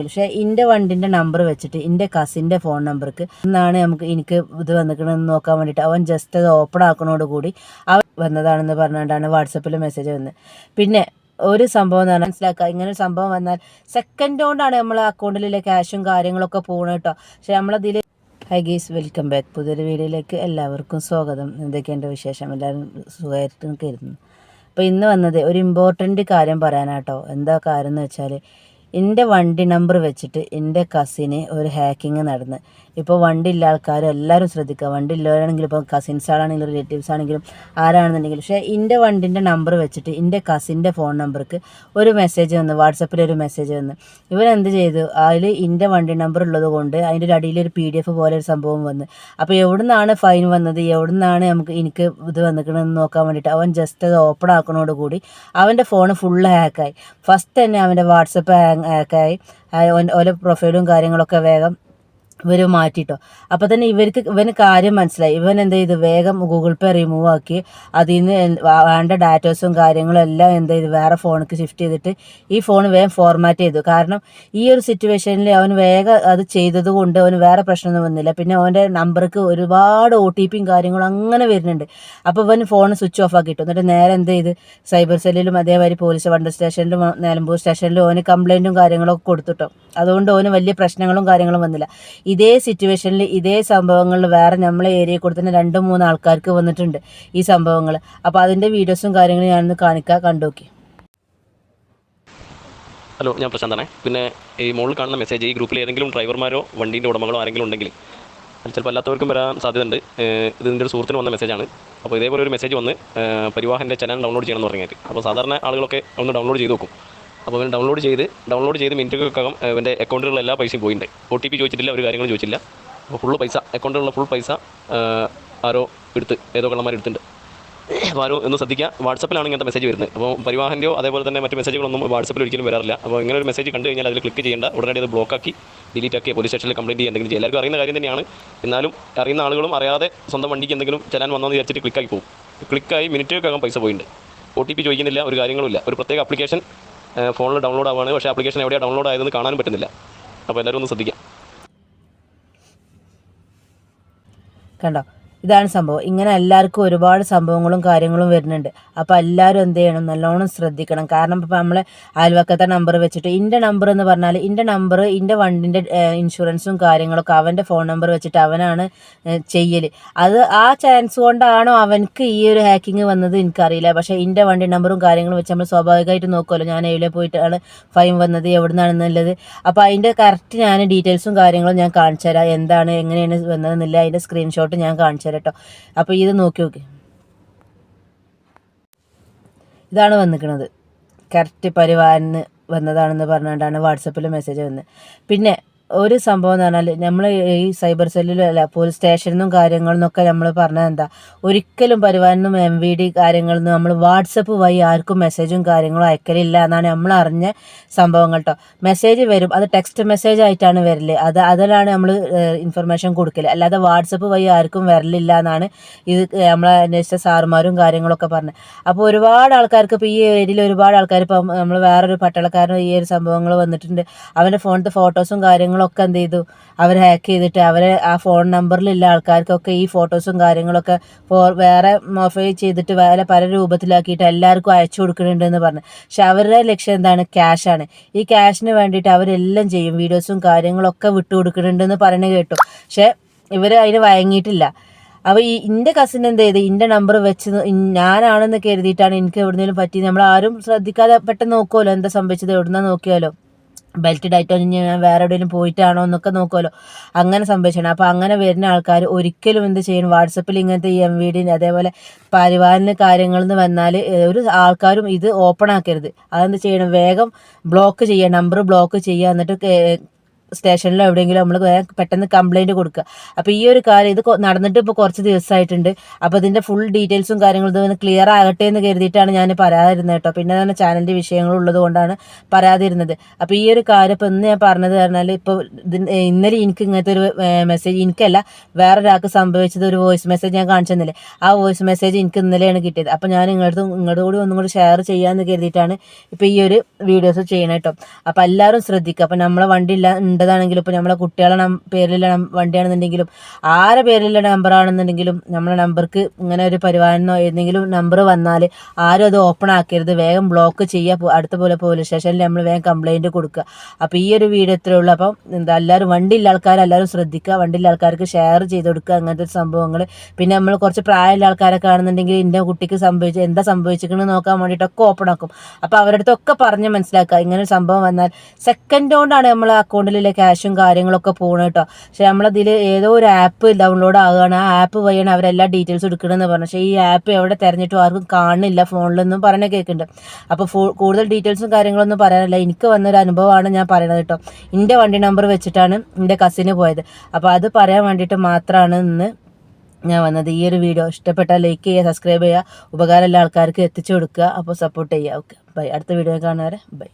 പക്ഷേ എന്റെ വണ്ടിന്റെ നമ്പർ വെച്ചിട്ട് എന്റെ കസിന്റെ ഫോൺ നമ്പർക്ക് എന്നാണ് നമുക്ക് എനിക്ക് ഇത് വന്നിക്കണമെന്ന് നോക്കാൻ വേണ്ടിയിട്ട് അവൻ ജസ്റ്റ് അത് ഓപ്പൺ ആക്കണോട് കൂടി അവൻ വന്നതാണെന്ന് പറഞ്ഞുകൊണ്ടാണ് വാട്സപ്പിൽ മെസ്സേജ് വന്നത്. പിന്നെ ഒരു സംഭവം എന്ന് പറഞ്ഞാൽ മനസ്സിലാക്കുക. ഇങ്ങനെ ഒരു സംഭവം വന്നാൽ സെക്കൻഡ് കൊണ്ടാണ് നമ്മൾ അക്കൗണ്ടിലെ ക്യാഷും കാര്യങ്ങളൊക്കെ പോകണം കേട്ടോ പക്ഷെ നമ്മളതിൽ ഹൈ ഗീസ് വെൽക്കം ബാക്ക് പുതിയൊരു വീഡിയോയിലേക്ക് എല്ലാവർക്കും സ്വാഗതം. എന്തൊക്കെയുണ്ട് വിശേഷം? എല്ലാവരും സുഖമായിട്ട് കരുതുന്നു അപ്പോൾ ഇന്ന് വന്നത് ഒരു ഇമ്പോർട്ടന്റ് കാര്യം പറയാനാട്ടോ എന്താ കാര്യം എന്ന് വെച്ചാൽ എന്റെ വണ്ടി നമ്പർ വെച്ചിട്ട് എന്റെ കസിന് ഒരു ഹാക്കിങ് നടന്ന്. ഇപ്പോൾ വണ്ടി ഇല്ല ആൾക്കാരും എല്ലാവരും ശ്രദ്ധിക്കുക വണ്ടി ഇല്ലവരാണെങ്കിലും ഇപ്പോൾ കസിൻസ് ആണെങ്കിലും റിലേറ്റീവ്സ് ആണെങ്കിലും ആരാണെന്നുണ്ടെങ്കിലും. പക്ഷേ എന്റെ വണ്ടിന്റെ നമ്പർ വെച്ചിട്ട് എന്റെ കസിന്റെ ഫോൺ നമ്പർക്ക് ഒരു മെസ്സേജ് വന്ന് വാട്സപ്പിൽ ഒരു മെസ്സേജ് വന്ന്. ഇവരെന്ത് ചെയ്തു? അതിൽ എന്റെ വണ്ടി നമ്പർ ഉള്ളത് കൊണ്ട് അതിന്റെ ഒരു അടിയിൽ ഒരു പി ഡി എഫ് പോലെ ഒരു സംഭവം വന്ന്. അപ്പോൾ എവിടെ നിന്നാണ് ഫൈൻ വന്നത്? എവിടെ നിന്നാണ് നമുക്ക് എനിക്ക് ഇത് വന്നിക്കണമെന്ന് നോക്കാൻ വേണ്ടിയിട്ട് അവൻ ജസ്റ്റ് അത് ഓപ്പൺ ആക്കണോടുകൂടി അവന്റെ ഫോൺ ഫുള്ള് ഹാക്കായി ഫസ്റ്റ് തന്നെ അവന്റെ വാട്സപ്പ് ഹാക്കായി ഓരോ പ്രൊഫൈലും കാര്യങ്ങളൊക്കെ വേഗം ഇവർ മാറ്റിട്ടോ. അപ്പോൾ തന്നെ ഇവർക്ക് ഇവന് കാര്യം മനസ്സിലായി. ഇവൻ എന്ത് ചെയ്തു? വേഗം ഗൂഗിൾ പേ റിമൂവ് ആക്കി. അതിൽ നിന്ന് വേണ്ട ഡാറ്റാസും കാര്യങ്ങളും എല്ലാം എന്ത് ചെയ്തു? വേറെ ഫോണിലേക്ക് ഷിഫ്റ്റ് ചെയ്തിട്ട് ഈ ഫോൺ വേഗം ഫോർമാറ്റ് ചെയ്തു. കാരണം ഈ ഒരു സിറ്റുവേഷനിൽ അവൻ വേഗം അത് ചെയ്തതുകൊണ്ട് അവന് വേറെ പ്രശ്നമൊന്നും വന്നില്ല. പിന്നെ അവന്റെ നമ്പർക്ക് ഒരുപാട് ഒ ടി പിയും കാര്യങ്ങളും അങ്ങനെ വരുന്നുണ്ട്. അപ്പോൾ ഇവൻ ഫോൺ സ്വിച്ച് ഓഫ് ആക്കിയിട്ടു. എന്നിട്ട് നേരെ എന്ത് ചെയ്ത്? സൈബർ സെല്ലിലും അതേമാതിരി പോലീസ് വണ്ടർ സ്റ്റേഷനിലും നിലമ്പൂർ സ്റ്റേഷനിലും ഓന് കംപ്ലൈന്റും കാര്യങ്ങളൊക്കെ കൊടുത്തിട്ടോ. അതുകൊണ്ട് അവന് വലിയ പ്രശ്നങ്ങളും കാര്യങ്ങളും വന്നില്ല. ഇതേ സിറ്റുവേഷനിൽ ഇതേ സംഭവങ്ങളിൽ വേറെ നമ്മളെ ഏരിയയിൽ കൂടെ തന്നെ രണ്ട് മൂന്ന് ആൾക്കാർക്ക് വന്നിട്ടുണ്ട് ഈ സംഭവങ്ങൾ അപ്പോൾ അതിന്റെ വീഡിയോസും കാര്യങ്ങളും ഞാനൊന്ന് കാണിക്കാം കണ്ടോക്കി. ഹലോ ഞാൻ പ്രശാന്താണേ. പിന്നെ ഈ മുകളിൽ കാണുന്ന മെസ്സേജ് ഈ ഗ്രൂപ്പിൽ ഏതെങ്കിലും ഡ്രൈവർമാരോ വണ്ടീന്റെ ഉടമകളോ ആരെങ്കിലും ഉണ്ടെങ്കിൽ ചിലപ്പോൾ അല്ലാത്തവർക്കും വരാൻ സാധ്യതയുണ്ട്. ഇത് ഇതിന്റെ ഒരു സുഹൃത്തിന് വന്ന മെസ്സേജാണ് അപ്പോൾ ഇതേപോലെ ഒരു മെസ്സേജ് വന്ന് പരിവാഹന്റെ ചാനൽ ഡൗൺലോഡ് ചെയ്യണമെന്ന് പറഞ്ഞിട്ട്. അപ്പോൾ സാധാരണ ആളുകളൊക്കെ ഒന്ന് ഡൗൺലോഡ് ചെയ്ത് നോക്കും. അപ്പോൾ അവൻ ഡൗൺലോഡ് ചെയ്ത് ഡൗൺലോഡ് ചെയ്ത് മിനിറ്റുകൾക്കകം അവന്റെ അക്കൗണ്ടിലുള്ള എല്ലാ പൈസയും പോയിട്ടുണ്ട് ഒ ടി പി ചോദിച്ചിട്ടില്ല ഒരു കാര്യങ്ങളും ചോദിച്ചില്ല അപ്പോൾ ഫുള്ള് പൈസ അക്കൗണ്ടിലുള്ള ഫുൾ പൈസ ആരോ എടുത്ത് ഏതോ കള്ളന്മാർ എടുത്തിട്ടുണ്ട് അപ്പോൾ ആരോ ഒന്ന് ശ്രദ്ധിക്കുക. വാട്സപ്പിലാണ് ഇങ്ങനത്തെ മെസ്സേജ് വരുന്നത്. അപ്പോൾ പരിവാഹന്റെയോ അതേപോലെ തന്നെ മറ്റ് മെസ്സേജുകളൊന്നും വാട്സപ്പിൽ ഒരിക്കലും വരാറില്ല. അപ്പോൾ ഇങ്ങനെ ഒരു മെസ്സേജ് കണ്ടു കഴിഞ്ഞാൽ അതിൽ ക്ലിക്ക് ചെയ്യേണ്ട. ഉടനെ അത് ബ്ലോക്ക് ആക്കി ഡിലീറ്റ് ആക്കി പോലീസ് സ്റ്റേഷനിൽ കംപ്ലയിന്റ് ചെയ്യുക എന്തെങ്കിലും എല്ലാവർക്കും അറിയുന്ന കാര്യം തന്നെയാണ്. എന്നാലും അറിയുന്ന ആളുകളും അറിയാതെ സ്വന്തം വണ്ടിക്ക് എന്തെങ്കിലും ചെല്ലാൻ വന്നതെന്ന് വിചാരിച്ചിട്ട് ക്ലിക്കാക്കി പോകും. ക്ലിക്കായി മിനിറ്റുകൾക്കകം പൈസ പോയിട്ടുണ്ട് ഒ ടി പി ചോദിക്കുന്നില്ല ഒരു കാര്യങ്ങളുമില്ല ഒരു പ്രത്യേക ആപ്ലിക്കേഷൻ ഫോണിൽ ഡൗൺലോഡ് ആവുകയാണ്. പക്ഷേ ആപ്ലിക്കേഷൻ എവിടെയാണ് ഡൗൺലോഡ് ആയതെന്ന് കാണാനും പറ്റുന്നില്ല. അപ്പോൾ എല്ലാവരും ഒന്ന് ശ്രദ്ധിക്കാം. കണ്ടോ? ഇതാണ് സംഭവം. ഇങ്ങനെ എല്ലാവർക്കും ഒരുപാട് സംഭവങ്ങളും കാര്യങ്ങളും വരുന്നുണ്ട്. അപ്പോൾ എല്ലാവരും എന്ത് ചെയ്യണം? നല്ലോണം ശ്രദ്ധിക്കണം. കാരണം ഇപ്പോൾ നമ്മൾ അയൽവക്കത്തെ നമ്പർ വെച്ചിട്ട് ഇന്റെ നമ്പർ എന്ന് പറഞ്ഞാൽ ഇന്റെ നമ്പർ ഇന്റെ വണ്ടിന്റെ ഇൻഷുറൻസും കാര്യങ്ങളൊക്കെ അവന്റെ ഫോൺ നമ്പർ വെച്ചിട്ട് അവനാണ് ചെയ്യൽ അത് ആ ചാൻസ് കൊണ്ടാണോ അവനക്ക് ഈ ഒരു ഹാക്കിങ് വന്നത് എനിക്കറിയില്ല. പക്ഷേ ഇന്റെ വണ്ടി നമ്പറും കാര്യങ്ങളും വെച്ച് നമ്മൾ സ്വാഭാവികമായിട്ട് നോക്കുമല്ലോ ഞാൻ എവിടെ പോയിട്ടാണ് ഫൈൻ വന്നത് എവിടെ നിന്നാണെന്നുള്ളത് അപ്പോൾ അതിന്റെ കറക്റ്റ് ഞാൻ ഡീറ്റെയിൽസും കാര്യങ്ങളും ഞാൻ കാണിച്ചു തരാം എന്താണ് എങ്ങനെയാണ് വന്നതെന്നില്ല. അതിന്റെ സ്ക്രീൻഷോട്ട് ഞാൻ കാണിച്ചു തരാം കേട്ടോ അപ്പോൾ ഇത് നോക്കി നോക്കി. ഇതാണ് വന്നിക്കണത്. കറക്റ്റ് പരിവാരന് വന്നതാണെന്ന് പറഞ്ഞുകൊണ്ടാണ് വാട്സപ്പിൽ മെസ്സേജ് വന്നത് പിന്നെ ഒരു സംഭവം എന്ന് പറഞ്ഞാൽ നമ്മൾ ഈ സൈബർ സെല്ലിലും അല്ല പോലീസ് സ്റ്റേഷനിൽ നിന്നും കാര്യങ്ങളിൽ നിന്നൊക്കെ നമ്മൾ പറഞ്ഞത് എന്താ? ഒരിക്കലും പരിവാരനും എം വി ഡി കാര്യങ്ങളിൽ നിന്നും നമ്മൾ വാട്സപ്പ് വഴി ആർക്കും മെസ്സേജും കാര്യങ്ങളും അയക്കലില്ല എന്നാണ് നമ്മൾ അറിഞ്ഞ സംഭവങ്ങൾ കേട്ടോ മെസ്സേജ് വരും അത് ടെക്സ്റ്റ് മെസ്സേജ് ആയിട്ടാണ് വരൽ. അത് അതിലാണ് നമ്മൾ ഇൻഫർമേഷൻ കൊടുക്കൽ. അല്ലാതെ വാട്സപ്പ് വഴി ആർക്കും വരലില്ല എന്നാണ് ഇത് നമ്മളെ അന്വേഷിച്ച സാറുമാരും കാര്യങ്ങളൊക്കെ പറഞ്ഞത്. അപ്പോൾ ഒരുപാട് ആൾക്കാർക്ക് ഇപ്പോൾ ഈ ഏരിയയിൽ ഒരുപാട് ആൾക്കാർ ഇപ്പം നമ്മൾ വേറൊരു പട്ടാളക്കാരൻ ഈ ഒരു സംഭവങ്ങൾ വന്നിട്ടുണ്ട്. അവന്റെ ഫോണിലത്തെ ഫോട്ടോസും കാര്യങ്ങളൊക്കെ എന്ത് ചെയ്തു? അവർ ഹാക്ക് ചെയ്തിട്ട് അവരെ ആ ഫോൺ നമ്പറിലുള്ള ആൾക്കാർക്കൊക്കെ ഈ ഫോട്ടോസും കാര്യങ്ങളൊക്കെ ഫോ വേറെ മോഫൈ ചെയ്തിട്ട് വേറെ പല രൂപത്തിലാക്കിയിട്ട് എല്ലാവർക്കും അയച്ചു കൊടുക്കുന്നുണ്ട് എന്ന് പറഞ്ഞു. പക്ഷെ അവരുടെ ലക്ഷ്യം എന്താണ്? ക്യാഷാണ് ഈ ക്യാഷിന് വേണ്ടിയിട്ട് അവരെല്ലാം ചെയ്യും. വീഡിയോസും കാര്യങ്ങളൊക്കെ വിട്ടു കൊടുക്കുന്നുണ്ടെന്ന് പറഞ്ഞു കേട്ടു. പക്ഷേ ഇവർ അതിന് വഴങ്ങിയിട്ടില്ല. അപ്പോൾ ഈ എന്റെ കസിൻ എന്ത് ചെയ്ത്? എന്റെ നമ്പർ വെച്ച് ഞാനാണെന്ന് കരുതിയിട്ടാണ് എനിക്ക് എവിടുന്നേലും പറ്റി നമ്മൾ ആരും ശ്രദ്ധിക്കാതെ പെട്ടെന്ന് നോക്കുമല്ലോ എന്താ സംഭവിച്ചത്? എവിടുന്നാ നോക്കിയാലോ? ബെൽറ്റ് ഡയറ്റോ ഞാൻ വേറെ എവിടെയെങ്കിലും പോയിട്ടാണോ എന്നൊക്കെ നോക്കുമല്ലോ അങ്ങനെ സംഭവിച്ചാണ്. അപ്പോൾ അങ്ങനെ വരുന്ന ആൾക്കാർ ഒരിക്കലും എന്ത് ചെയ്യണം വാട്സപ്പിൽ ഇങ്ങനത്തെ ഈ എം വി ഡി അതേപോലെ പരിവാഹന കാര്യങ്ങളിൽ നിന്ന് വന്നാൽ ഒരു ആൾക്കാരും ഇത് ഓപ്പൺ ആക്കരുത്. അതെന്ത് ചെയ്യണം? വേഗം ബ്ലോക്ക് ചെയ്യുക നമ്പർ ബ്ലോക്ക് ചെയ്യുക എന്നിട്ട് സ്റ്റേഷനിലോ എവിടെയെങ്കിലും നമ്മൾ പെട്ടെന്ന് കംപ്ലൈന്റ് കൊടുക്കുക. അപ്പോൾ ഈ ഒരു കാര്യം ഇത് നടന്നിട്ട് ഇപ്പോൾ കുറച്ച് ദിവസമായിട്ടുണ്ട് അപ്പോൾ ഇതിന്റെ ഫുൾ ഡീറ്റെയിൽസും കാര്യങ്ങളും ഇതൊന്ന് ക്ലിയർ ആകട്ടെ എന്ന് കരുതിയിട്ടാണ് ഞാൻ പറയാതിരുന്നത് കേട്ടോ. പിന്നെ തന്നെ ചാനലിന്റെ വിഷയങ്ങളുള്ളത് കൊണ്ടാണ് പറയാതിരുന്നത്. അപ്പോൾ ഈ ഒരു കാര്യം ഇപ്പോൾ ഇന്ന് ഞാൻ പറഞ്ഞത് പറഞ്ഞാൽ ഇപ്പോൾ ഇന്നലെ എനിക്ക് ഇങ്ങനത്തെ ഒരു മെസ്സേജ് എനിക്കല്ല വേറൊരാൾക്ക് സംഭവിച്ചത് ഒരു വോയിസ് മെസ്സേജ് ഞാൻ കാണിച്ചു തന്നില്ലേ? ആ വോയിസ് മെസ്സേജ് എനിക്ക് ഇന്നലെയാണ് കിട്ടിയത്. അപ്പോൾ ഞാൻ ഇങ്ങോട്ട് ഇങ്ങോട്ട് കൂടി ഒന്നും കൂടി ഷെയർ ചെയ്യാമെന്ന് കരുതിയിട്ടാണ് ഇപ്പോൾ ഈ ഒരു വീഡിയോസ് ചെയ്യണം കേട്ടോ. അപ്പോൾ എല്ലാവരും ശ്രദ്ധിക്കുക. അപ്പോൾ നമ്മളെ വണ്ടി ഇല്ല ഉണ്ടതാണെങ്കിലും ഇപ്പോൾ നമ്മളെ കുട്ടികളുടെ പേരിലെ വണ്ടിയാണെന്നുണ്ടെങ്കിലും ആരെ പേരിലുള്ള നമ്പർ ആണെന്നുണ്ടെങ്കിലും നമ്മളെ നമ്പർക്ക് ഇങ്ങനെ ഒരു പരിപാലനോ ഏതെങ്കിലും നമ്പർ വന്നാൽ ആരും അത് ഓപ്പൺ ആക്കരുത്. വേഗം ബ്ലോക്ക് ചെയ്യുക അടുത്ത പോലെ പോലീസ് സ്റ്റേഷനിൽ നമ്മൾ വേഗം കംപ്ലൈന്റ് കൊടുക്കുക. അപ്പോൾ ഈ ഒരു വീഡിയോ ഇത്രയേ ഉള്ളൂ. അപ്പം എന്താ എല്ലാവരും വണ്ടിയുള്ള ആൾക്കാർ എല്ലാവരും ശ്രദ്ധിക്കുക. വണ്ടി ഉള്ള ആൾക്കാർക്ക് ഷെയർ ചെയ്ത് കൊടുക്കുക. അങ്ങനത്തെ സംഭവങ്ങൾ പിന്നെ നമ്മൾ കുറച്ച് പ്രായമുള്ള ആൾക്കാരൊക്കെ ആണെന്നുണ്ടെങ്കിൽ എന്റെ കുട്ടിക്ക് സംഭവിച്ച എന്താ സംഭവിച്ചിരിക്കുന്നത് നോക്കാൻ വേണ്ടിയിട്ടൊക്കെ ഓപ്പൺ ആക്കും. അപ്പോൾ അവരുടെ അടുത്തൊക്കെ പറഞ്ഞ് മനസ്സിലാക്കുക. ഇങ്ങനെ ഒരു സംഭവം വന്നാൽ സെക്കൻഡ് കൊണ്ടാണ് നമ്മളെ അക്കൗണ്ടിലെ ക്യാഷും കാര്യങ്ങളൊക്കെ പോകണം കേട്ടോ പക്ഷെ നമ്മളതിൽ ഏതോ ഒരു ആപ്പ് ഡൗൺലോഡ് ആവുകയാണ്. ആ ആപ്പ് വഴിയാണ് അവരെല്ലാ ഡീറ്റെയിൽസ് എടുക്കണമെന്ന് പറഞ്ഞു പക്ഷേ ഈ ആപ്പ് എവിടെ തിരഞ്ഞിട്ടും ആർക്കും കാണുന്നില്ല ഫോണിലൊന്നും പറഞ്ഞ കേൾക്കുന്നുണ്ട് അപ്പോൾ ഫോ കൂടുതൽ ഡീറ്റെയിൽസും കാര്യങ്ങളൊന്നും പറയാനില്ല. എനിക്ക് വന്നൊരു അനുഭവമാണ് ഞാൻ പറയുന്നത് കേട്ടോ എന്റെ വണ്ടി നമ്പർ വെച്ചിട്ടാണ് എന്റെ കസിന് പോയത്. അപ്പോൾ അത് പറയാൻ വേണ്ടിയിട്ട് മാത്രമാണ് ഇന്ന് ഞാൻ വന്നത്. ഈ ഒരു വീഡിയോ ഇഷ്ടപ്പെട്ടാൽ ലൈക്ക് ചെയ്യുക സബ്സ്ക്രൈബ് ചെയ്യുക ഉപകാരമുള്ള ആൾക്കാർക്ക് എത്തിച്ചു കൊടുക്കുക. അപ്പോൾ സപ്പോർട്ട് ചെയ്യുക. ഓക്കെ ബൈ അടുത്ത വീഡിയോ കാണാറ് ബൈ